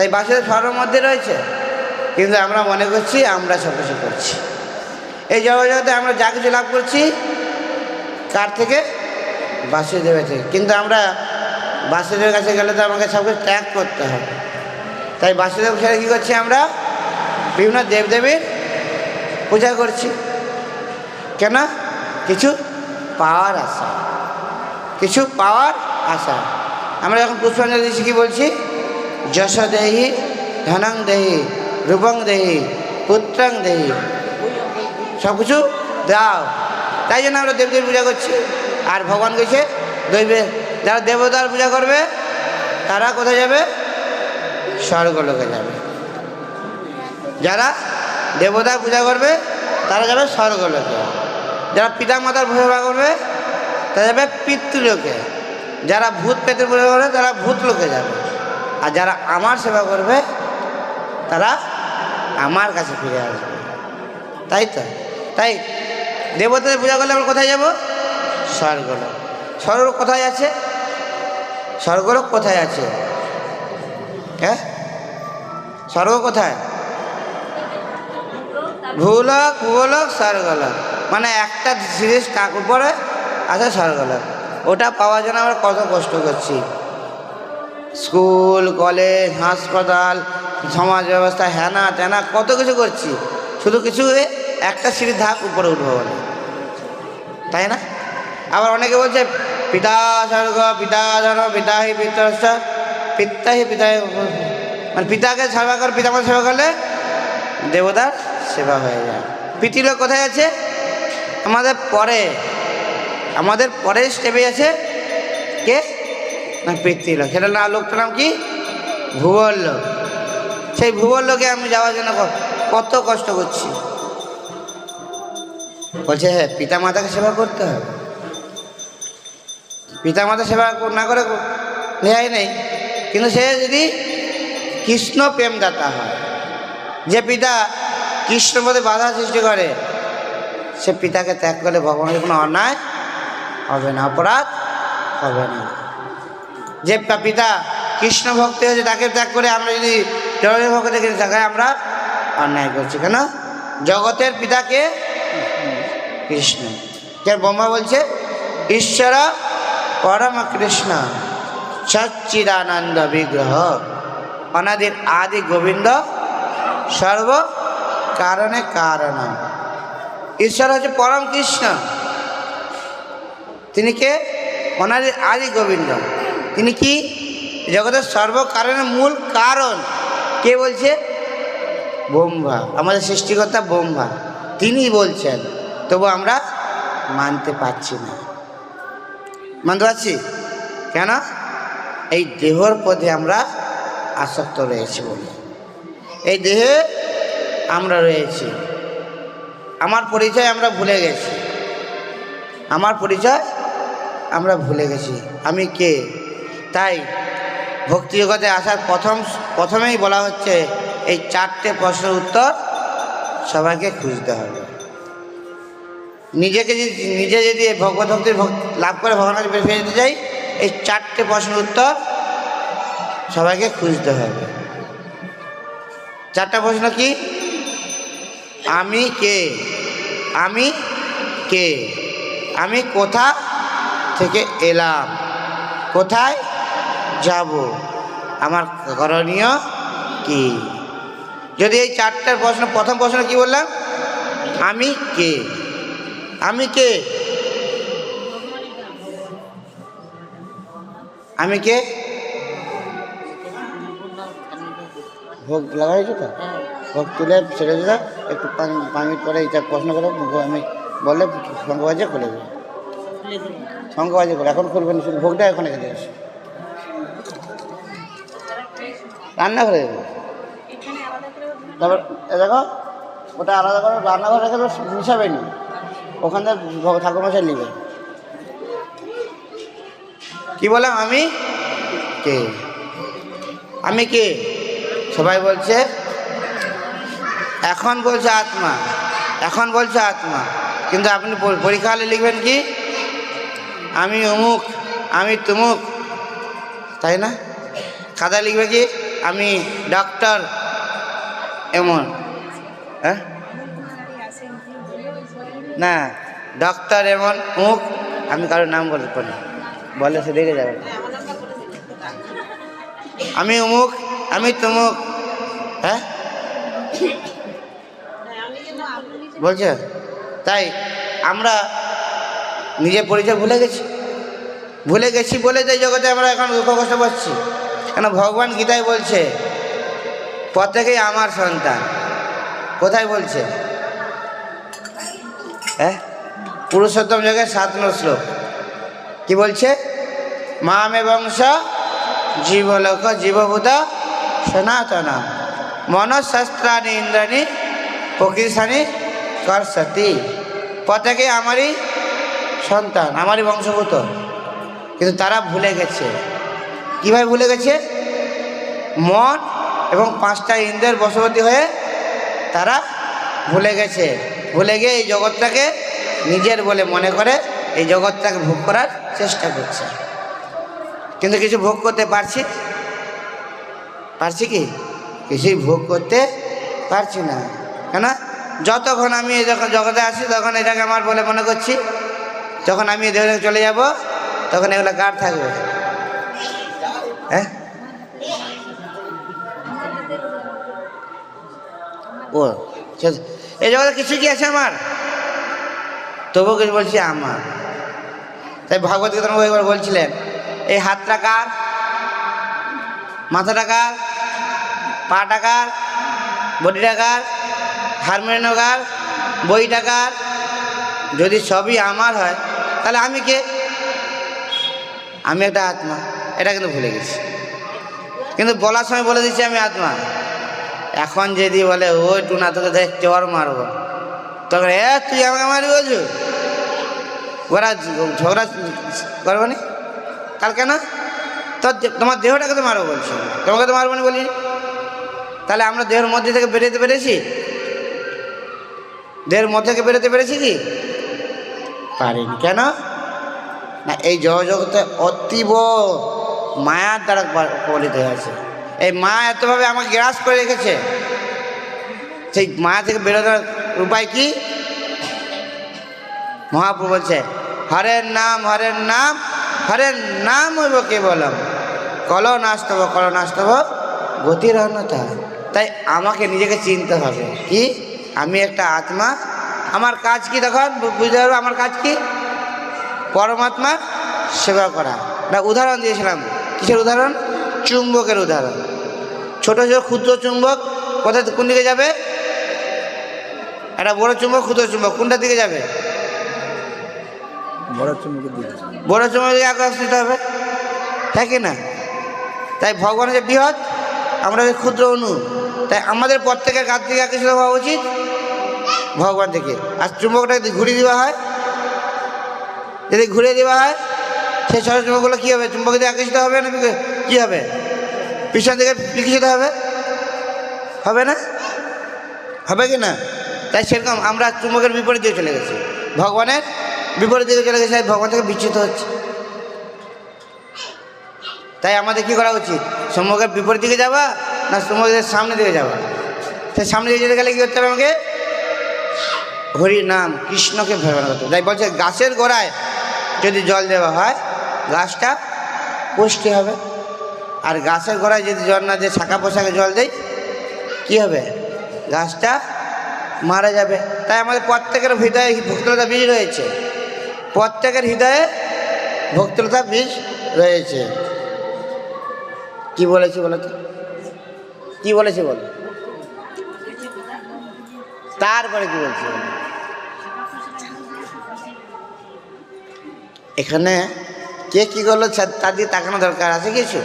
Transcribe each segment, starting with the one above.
তাই বাসুদেব মধ্যে রয়েছে। কিন্তু আমরা মনে করছি, আমরা সব কিছু করছি। এই জগতে আমরা যা কিছু লাভ করছি কার থেকে বাসুদেবের থেকে কিন্তু আমরা বাসুদেবের কাছে গেলে তো আমাকে সব কিছু ত্যাগ করতে হবে। তাই বাসুদেব ছেড়ে কী করছি আমরা? বিভিন্ন দেবদেবীর পূজা করছি। কেন? কিছু পাওয়ার আশা। কিছু পাওয়ার আশা। আমরা যখন পুষ্পাঞ্জলি দিচ্ছি, কী বলছি? যশ দেহি, ধনং দেহি, রূপং দেহি, পুত্রং দেহি। সব কিছু দাও। তাই জন্য আমরা দেবদেবীর পূজা করছি। আর ভগবান কইছে, দৈবে, যারা দেবতার পূজা করবে, তারা কোথায় যাবে? স্বর্গলোকে যাবে। যারা দেবতার পূজা করবে, তারা যাবে স্বর্গলোকে। যারা পিতা মাতার সেবা করবে, তারা যাবে পিতৃলোকে। যারা ভূত পেতের পূজা করবে, তারা ভূত লোকে যাবে। আর যারা আমার সেবা করবে, তারা আমার কাছে ফিরে আসবে। তাই তো? তাই দেবতাদের পূজা করলে আমরা কোথায় যাব? স্বর্গলোক। স্বর্গলোক কোথায় আছে? স্বর্গলোক কোথায় আছে? হ্যাঁ? স্বর্গ কোথায়? ভূলোক ভূগোলক স্বর্গলোক। মানে একটা সিরিজ কাক উপরে আছে স্বর্গলোক। ওটা পাওয়ার জন্য আমরা কত কষ্ট করছি। স্কুল, কলেজ, হাসপাতাল, সমাজ ব্যবস্থা হ্যানা ট্যানা কত কিছু করছি। শুধু কিছু একটা সিঁড়ির ধাপ উপরে উঠবো বলে। তাই না? আবার অনেকে বলছে, পিতা স্বর্গ, পিতা ধর্ম পিতা হি পিতরস্য পিতা মানে পিতাকে সেবা কর পিতামাতা সেবা করলে দেবতার সেবা হয়ে যায়। পিতৃলোক কোথায় আছে? আমাদের পরে, আমাদের পরের স্টেপে আছে, কে? না পিতৃলোক সেটা না, লোকটার নাম কি? ভূগোল লোক। সেই ভূগোল লোকে আমি যাওয়ার জন্য কত কষ্ট করছি। বলছে হ্যাঁ পিতা মাতাকে সেবা করতে হবে। পিতা মাতা সেবা না করে রেহাই নেই। কিন্তু সে যদি কৃষ্ণ প্রেমদাতা হয়, যে পিতা কৃষ্ণ পদে বাধা সৃষ্টি করে, সে পিতাকে ত্যাগ করলে ভগবানের কোনো অন্যায় হবে না, অপরাধ হবে না। যে পিতা, কৃষ্ণ ভক্তি হয়েছে, তাকে ত্যাগ করে আমরা যদি জগতের ভক্ত দেখে তাকে আমরা অন্যায় করছি, কেন? জগতের পিতাকে কৃষ্ণ। কে ব্রহ্মা বলছে, ঈশ্বর পরম কৃষ্ণ, সচ্চিদানন্দ বিগ্রহ, অনাদির আদি গোবিন্দ, সর্ব কারণে কারণ। ঈশ্বর হচ্ছে পরম কৃষ্ণ। তিনি কে? ওনাদের আদি গোবিন্দ। তিনি কি? জগতের সর্বকারণের মূল কারণ। কে বলছে? ব্রহ্মা। আমাদের সৃষ্টিকর্তা ব্রহ্মা। তিনি বলছেন, তবু আমরা মানতে পারছি না। মানতে পারছি? কেন? এই দেহর পথে আমরা আসক্ত রয়েছি বলে। এই দেহে আমরা রয়েছি। আমার পরিচয় আমরা ভুলে গেছি। আমার পরিচয় আমরা ভুলে গেছি। আমি কে? তাই ভক্তি জগতে আসার প্রথম, প্রথমেই বলা হচ্ছে, এই চারটে প্রশ্নের উত্তর সবাইকে খুঁজতে হবে। নিজেকে যদি, নিজে যদি ভগবত ভক্তির ভক- লাভ করে ভগবানের ফিরে যেতে চাই, এই চারটে প্রশ্নের উত্তর সবাইকে খুঁজতে হবে। চারটা প্রশ্ন কি? আমি কে? আমি কে? আমি কোথা থেকে এলাম? কোথায় যাব। আমার করণীয় কি? যদি এই চারটার প্রশ্ন প্রথম প্রশ্ন কি বললাম? আমি কে? আমি কে? আমি কে? ভোগ লাগাইছো তো? ভোগ তুলে ছেড়ে দিলে একটু মিনিট পরে এটা প্রশ্ন করে আমি বললে শঙ্খ বাজে খুলে দেবে। শঙ্খ বাজে খুলে এখন খুলবেন শুধু ভোগটা এখন দিয়ে আসো। রান্নাঘরে তারপর এ দেখো ওটা আলাদা করে রান্নাঘর রেখে মিশাবে নি ওখান থেকে ঠাকুরমশাই নেবে। কি বললাম আমি কে? আমি কে? সবাই বলছে এখন বলছে আত্মা এখন বলছে আত্মা। কিন্তু আপনি পরীক্ষা হলে লিখবেন কি? আমি অমুক আমি তুমুক। তাই না? খাতা লিখবে কি? আমি ডক্টর এমন হ্যাঁ? না ডক্টর এমন মুখ, আমি কারোর নাম বলতে পারি বলে সে দেখে যাবে। আমি অমুক, আমি তমুক হ্যাঁ? বলছে? তাই আমরা নিজের পরিচয় ভুলে গেছি। ভুলে গেছি বলে যে জগতে আমরা এখন দুঃখ কষ্ট পাচ্ছি। কেন ভগবান গীতায় বলছে, প্রত্যেকেই আমার সন্তান। কোথায় বলছে? হ্যাঁ? পুরুষোত্তম যোগের সাত শ্লোক। কি বলছে? মামে বংশ জীবলোক জীবভূত সনাতন মনশস্ত্রাণী ইন্দ্রাণী প্রকৃতিস্থানী করসতি প্রত্যেকে আমারই সন্তান, আমারই বংশভূত। কিন্তু তারা ভুলে গেছে। কীভাবে ভুলে গেছে? মন এবং পাঁচটা ইন্দ্রের বশবর্তী হয়ে তারা ভুলে গেছে। ভুলে গিয়ে এই জগৎটাকে নিজের বলে মনে করে, এই জগৎটাকে ভোগ করার চেষ্টা করছে। কিন্তু কিছু ভোগ করতে পারছি? পারছি কি? কিছুই ভোগ করতে পারছি না। কেন? যতক্ষণ আমি এই যখন জগতে আসি তখন এটাকে আমার বলে মনে করছি। যখন আমি দেহ চলে যাব, তখন এগুলো কার থাকবে? হ্যাঁ? ও এই জগতে কিছু কি আছে আমার? তবুও কিছু বলছি আমার। তাই ভগবত গীতা একবার বলছিলেন, এই হাতটা কার? মাথাটা কার? পাটা কার? বডিটা কার? হারমোনিয়াম কার? বইটা কার? যদি সবই আমার হয়, তাহলে আমি কে? আমি একটা আত্মা। এটা কিন্তু ভুলে গেছি। কিন্তু বলার সময় বলে দিচ্ছি আমি আত্মা। এখন যদি বলে ওই টুনা, তোকে দেখ, চর মারবো। তখন, এ, তুই আমাকে মারবি বলছু? ওরা ঝগড়া করব নি? কাল কেন? তোর তোমার দেহটাকে তো মারবো বলছি। তোমাকে তো মারবো নি বলি তাহলে আমরা দেহের মধ্যে থেকে বেরোতে পেরেছি? দেহের মধ্যে থেকে বেরোতে পেরেছি কি? পারিনি। কেন? না, এই জগতে অতীব মায়ার দ্বারা কবলিত হয়ে আছে। এই মা এতভাবে আমাকে গ্রাস করে রেখেছে। সেই মায়া থেকে বেরোনোর উপায় কি? মহাপ্রভু বলছে হরের নাম হরের নাম হরের নাম হইব কে বলম কল নাস্তব কল নাস্তব গতির অন্যতা তাই আমাকে নিজেকে চিনতে হবে। কি? আমি একটা আত্মা। আমার কাজ কি তখন? বুঝতে পারব? আমার কাজ কি? পরমাত্মার সেবা করা। একটা উদাহরণ দিয়েছিলাম। কিসের উদাহরণ? চুম্বকের উদাহরণ। ছোট ছোট ক্ষুদ্র চুম্বক কোথায় কোন দিকে যাবে? একটা বড় চুম্বক ক্ষুদ্র চুম্বক কোনটার দিকে যাবে? বড় চুমুকের দিকে। বড় চুম্বক দিকে আকর্ষিত হবে। তাই কি না? তাই ভগবানের যে বৃহৎ আমরা যে ক্ষুদ্র অনু তাই আমাদের প্রত্যেকের কাছ থেকে আকর্ষিত হওয়া উচিত ভগবান থেকে। আর চুম্বকটা যদি ঘুরিয়ে দেওয়া হয় যদি ঘুরিয়ে দেওয়া হয় সেই ছোটো চুম্বকগুলো কী হবে? চুম্বক দিয়ে আকর্ষিত হবে না কী হবে? পিছন দিকে বিকশিত হবে? হবে না? হবে কি না? তাই সেরকম আমরা চুম্বকের বিপরীত দিকে চলে গেছি। ভগবানের বিপরীত দিকে চলে গেছে ভগবান থেকে বিচ্যুত হচ্ছে। তাই আমাদের কি করা উচিত? সম্মুখের বিপরীত দিকে যাবা না সম্মুখের সামনে দিকে যাবা সেই সামনে দিকে যেতে গেলে কী করতে হবে আমাকে? হরি নাম কৃষ্ণকে ভেবে তাই বলছে গাছের গোড়ায় যদি জল দেওয়া হয় গাছটা পুষ্টি হবে। আর গাছের গোড়ায় যদি জল না দিয়ে, শাখা পোশাকে জল দেয় কী হবে? গাছটা মারা যাবে। তাই আমাদের প্রত্যেকের হৃদয়ে ভক্তলতা বীজ রয়েছে। প্রত্যেকের হৃদয়ে ভক্তলতা বীজ রয়েছে। কি বলেছি বলো তো? কি বলেছি বলো? তারপরে কি বলছি এখানে কে কি করল তার দিকে তাকানো দরকার আছে কিছু?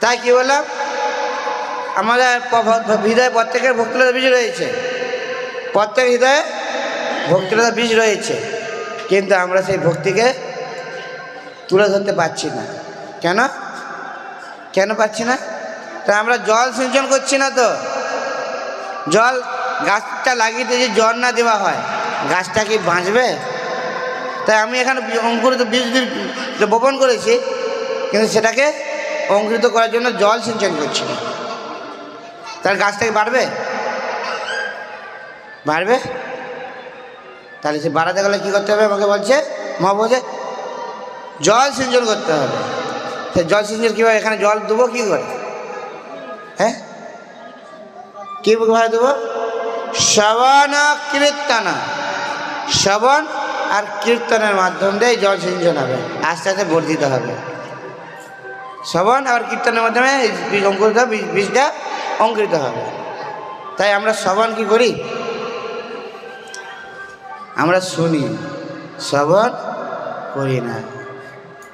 তাই কি বললাম? আমাদের হৃদয়ে প্রত্যেকের ভক্তিলতা বীজ রয়েছে। প্রত্যেক হৃদয়ে ভক্তিলতা বীজ রয়েছে। কিন্তু আমরা সেই ভক্তিকে তুলে ধরতে পারছি না। কেন? কেন পাচ্ছি না? তা আমরা জল সিঞ্চন করছি না তো। জল গাছটা লাগিয়ে দিয়ে জল না দেওয়া হয়। গাছটা কি বাঁচবে? তাই আমি এখানে অঙ্কুরিত বীজ বপন করেছি, কিন্তু সেটাকে অঙ্কুরিত করার জন্য জল সিঞ্চন করছি। না তাহলে গাছটাকে বাড়বে? বাড়বে? তাহলে সে বাড়াতে গেলে কী করতে হবে আমাকে বলছে? মা বলছে জল সিঞ্চন করতে হবে। সে জল সিঞ্চন কীভাবে? এখানে জল দেবো কী করে? হ্যাঁ? কীভাবে দেবো? শ্রবণ কীর্তন শ্রবণ আর কীর্তনের মাধ্যম দিয়ে জল সিঞ্চন হবে। আস্তে আস্তে বর্ধিত হবে। শ্রবণ আর কীর্তনের মাধ্যমে অঙ্কুরিত বীজটা অঙ্কুরিত হবে। তাই আমরা শ্রবণ কি করি? আমরা শুনি। শ্রবণ করি না।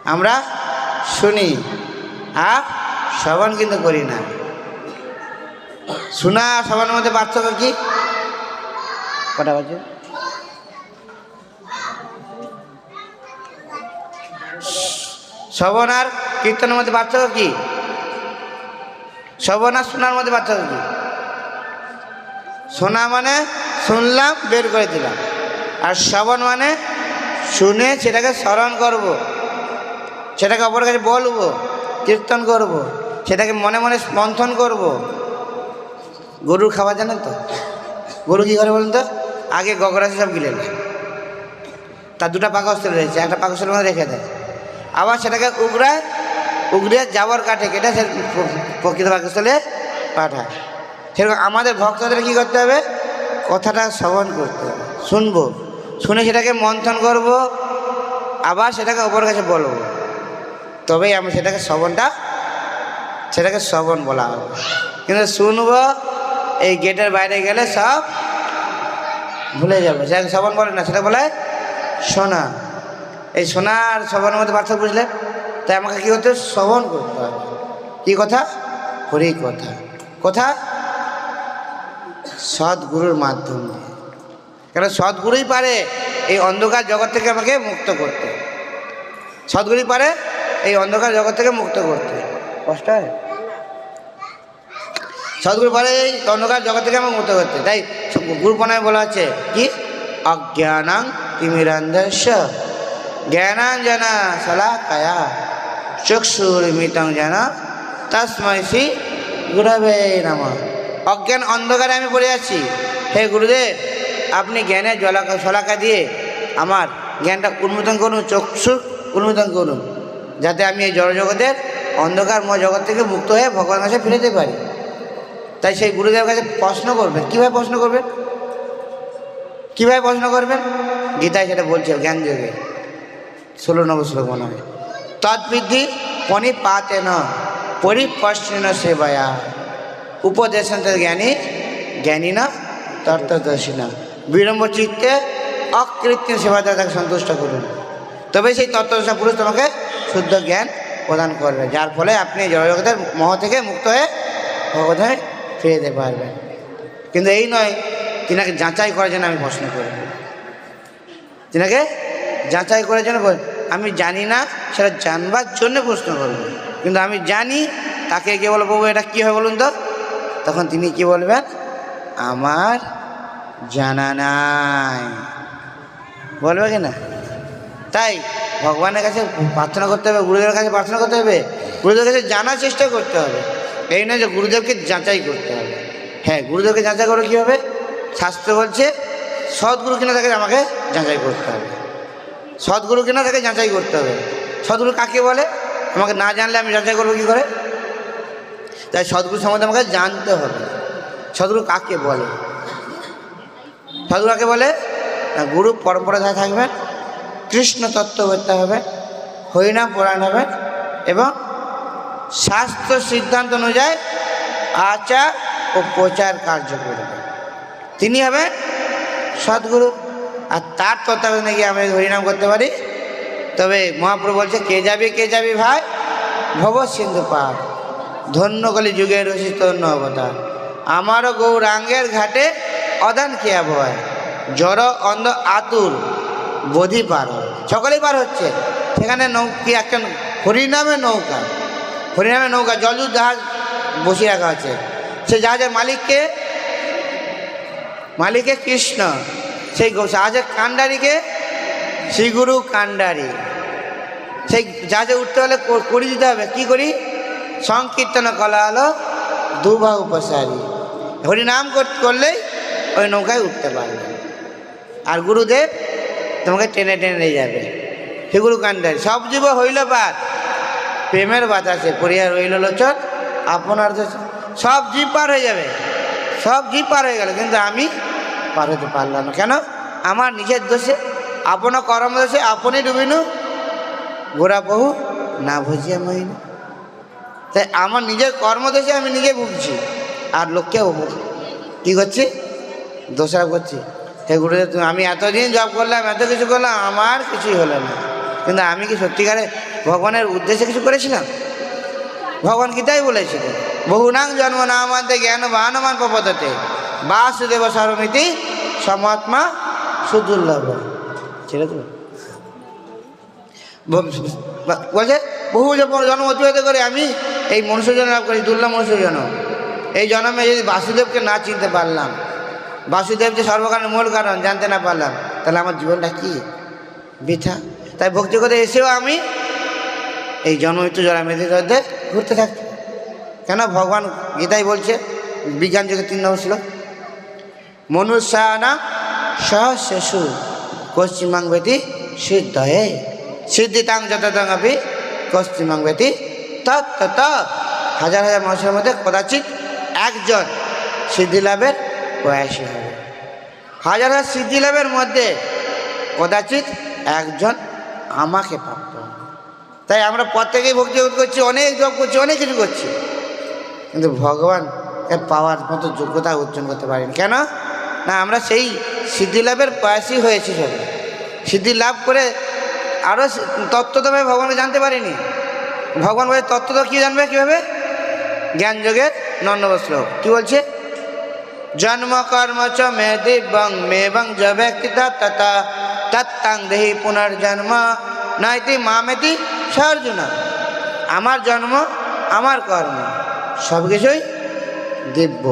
আমরা শুনি। আর শ্রবণ কিন্তু করি না। শোনা শ্রবণের মধ্যে পার্থক্য কি? কটা বাজে? শ্রবণ আর কীর্তনের মধ্যে পার্থক্য কি? শ্রবণ আর শোনার মধ্যে পার্থক্য কি? শোনা মানে শুনলাম, বের করে দিলাম। আর শ্রবণ মানে শুনে সেটাকে স্মরণ করব। সেটাকে অপর কাছে বলব, কীর্তন করব। সেটাকে মনে মনে মন্থন করব। গরুর খাবার জানেন তো? গরু কী করে বলুন তো? আগে গগরাশি সব গিলে তার দুটো পাকস্থল রয়েছে, একটা পাকস্থলের মধ্যে রেখে দেয়। আবার সেটাকে উগড়ায় উগড়ে যাবর কাঠে কেটে সে প্রকৃত পাকস্থলে পাঠায়। সেরকম আমাদের ভক্তদের কী করতে হবে? কথাটা শ্রবণ করতে হবে। শুনব। শুনে সেটাকে মন্থন করব, আবার সেটাকে ওপর কাছে বলব। তবেই আমি সেটাকে শ্রবণটা, সেটাকে শ্রবণ বলা হবে। কিন্তু শুনব, এই গেটের বাইরে গেলে সব ভুলে যাবে। সেটাকে শ্রবণ বলে না, সেটা বলে শোনা। এই আর শ্রবণের মধ্যে পার্থক্য বুঝলে? তাই আমাকে কী হবে? শ্রবণ করতে হবে। কী কথা? হরি কথা। কথা? সদ্গুরুর মাধ্যমে। কেন? সদ্গুরুই পারে এই অন্ধকার জগৎ থেকে আমাকে মুক্ত করতে। সদ্গুরুই পারে এই অন্ধকার জগৎ থেকে মুক্ত করতে। কষ্ট হয়? সদ্গুরু পারে এই অন্ধকার জগৎ থেকে আমাকে মুক্ত করতে। তাই গুরু প্রণামে বলা আছে কি? অজ্ঞানাং তিমিরান্ধস্য। জ্ঞানাঞ্জনা শলাকায়া চক্ষুর্মিতং যেন তস্মৈ শ্রী গুরবে নম। অজ্ঞান অন্ধকারে আমি পড়ে আছি। হে গুরুদেব, আপনি জ্ঞানের জলাকা শলাকা দিয়ে আমার জ্ঞানটা উন্মোচন করুন, চক্ষু উন্মোচন করুন, যাতে আমি এই জড়জগতের অন্ধকারময় জগৎ থেকে মুক্ত হয়ে ভগবানের কাছে ফিরে পারি। তাই সেই গুরুদেবের কাছে প্রশ্ন করবেন। কীভাবে প্রশ্ন করবেন? কীভাবে প্রশ্ন করবেন? গীতায় সেটা বলছে জ্ঞান যোগে ষোলো নম্বর শ্লোক মনে হয়। তৎবিধি পণিপাতে ন পরিপশ্চিন সেবায়া। উপদেশন জ্ঞানী জ্ঞানী না তর্তদর্শী না। বিড়ম্ব চিত্তে অকৃত্রিম সেবা তাকে সন্তুষ্ট করুন। তবে সেই তত্ত্বদর্শা পুরুষ তোমাকে শুদ্ধ জ্ঞান প্রদান করবে, যার ফলে আপনি জড়জগতের মহ থেকে মুক্ত হয়ে ভগবানে ফিরে যেতে পারবেন। কিন্তু এই নয়, তিনাকে যাচাই করার জন্য আমি প্রশ্ন করব। তিনাকে যাচাই করার জন্য আমি জানি না, সেটা জানবার জন্য প্রশ্ন করব কিন্তু আমি জানি, তাকে কে বলব এটা কী হয় বলুন তো? তখন তিনি কি বলবেন? আমার জানা নাই। বলবে কি না তাই ভগবানের কাছে প্রার্থনা করতে হবে, গুরুদেবের কাছে প্রার্থনা করতে হবে, গুরুদেবের কাছে জানার চেষ্টা করতে হবে। এই নয় যে গুরুদেবকে যাচাই করতে হবে। হ্যাঁ গুরুদেবকে যাচাই করে কী হবে? শাস্ত্র বলছে, সদ্গুরু কিনা তাকে আমাকে যাচাই করতে হবে। সদ্গুরু কিনা তাকে যাচাই করতে হবে। সদ্গুরু কাকে বলে? আমাকে না জানলে আমি যাচাই করব কী করে? তাই সদ্গুরু সম্বন্ধে আমাকে জানতে হবে। সদ্গুরু কাকে বলে? সদ্গুরু কাকে বলে? না, গুরু পরম্পরায় থাকবেন, কৃষ্ণ তত্ত্ব করতে হবে, হরিনাম পুরাণ হবে এবং শাস্ত্র সিদ্ধান্ত অনুযায়ী আচার ও প্রচার কার্য করবে। তিনি হবেন সদ্গুরু আর তার তত্ত্বাবধানে গিয়ে আমরা হরিনাম করতে পারি। তবে মহাপ্রভু বলছে, কে যাবি কে যাবি ভাই? ভব সিন্ধু পার ধন্য কলি যুগের রসিত অন্য অবতার। আমারও গৌরাঙ্গের ঘাটে অদান খেয়া ভয়, জড় অন্ধ আতুর বোধি পার সকলেই পার হচ্ছে। সেখানে নৌকি একটা হরিনামে নৌকা হরিনামে নৌকা জলদূর জাহাজ বসিয়ে রাখা আছে। সে জাহাজের মালিককে, মালিকে কৃষ্ণ সেই জাহাজের কাণ্ডারিকে শ্রীগুরু কান্ডারি সেই যা জাহাজে উঠতে হলে করি দিতে হবে। কী করি? সংকীর্তন কলা হলো দুবাহু উপসারী। হরিনাম কর- করলেই ওই নৌকায় উঠতে পারবে। আর গুরুদেব তোমাকে টেনে টেনে নিয়ে যাবে। সেগুলো কান্ডারি সব জীব হইল বাদ। প্রেমের বাতাসে পড়িয়া রইল লোচন, আপনার সব জীব পার হয়ে যাবে। সব জীব পার হয়ে গেল, কিন্তু আমি পার হতে পারলাম না। কেন? আমার নিজের দোষে, আপন কর্ম দোষে আপনই ডুবিনু? গোড়া বহু না ভজিয়া মহিনু। তাই আমার নিজের কর্মদোষে আমি নিজে ভুগছি, আর লোককেও ভুগ কী করছি? দোষারোপ করছি। হে গুরুদেব, তুমি আমি এতদিন জব করলাম, এত কিছু করলাম, আমার কিছুই হলো না। কিন্তু আমি কি সত্যিকারে ভগবানের উদ্দেশ্যে কিছু করেছিলাম? ভগবান গীতাই বলেছিলেন বহুনাং জন্ম না নামান্তে জ্ঞান বানমান প্রপদতে। বাসুদেব সর্বমিতি সমাত্মা সুদুর্লভ। ছেড়ে বা- বলছে, বহু জন্ম অতিবাহিত করে আমি এই মনুষ্য জন্ম লাভ করি, দুর্লভ মনুষ্য জন্ম। এই জন্মে যদি বাসুদেবকে না চিনতে পারলাম, বাসুদেব যে সর্বকারণের মূল কারণ, জানতে না পারলাম, তাহলে আমার জীবনটা কি? বৃথা। তাই ভক্তি করে এসেও আমি এই জন্মমৃত্যু জরা মেয়েদের মধ্যে ঘুরতে থাকছি কেন? ভগবান গীতাই বলছে, বিজ্ঞান যুগে তিন নম্বর ছিল মনুষ্যানা সহশেষু পশ্চিমাং বেতি সিদ্ধয়ে সিদ্ধিতাং যততং আপি পশ্চিমাং বেতি তত্তত হাজার হাজার মানুষের মধ্যে কদাচিৎ একজন সিদ্ধি লাভের প্রয়াসী হবে। হাজার হাজার সিদ্ধি লাভের মধ্যে কদাচিৎ একজন আমাকে প্রাপ্ত। তাই আমরা প্রত্যেকেই ভক্তি করছি, অনেক জব করছি, অনেক কিছু করছি। কিন্তু ভগবান পাওয়ার মতো যোগ্যতা অর্জন করতে পারেনি। কেন? না, আমরা সেই সিদ্ধি লাভের প্রয়াসই হয়েছি সব। সিদ্ধি লাভ করে আরও তত্ত্বতমে ভগবানকে জানতে পারিনি। ভগবান বলে তত্ত্ব কী জানবে কীভাবে? জ্ঞান যোগের শ্লোক কী বলছে? জন্ম, কর্ম, চ, মে, দিব্যং জ, ব্যক্তি তথা দেহি পুনর্জন্ম, নয়তি মামেতি সর্জুনা। আমার জন্ম, আমার কর্ম সব কিছুই দিব্য।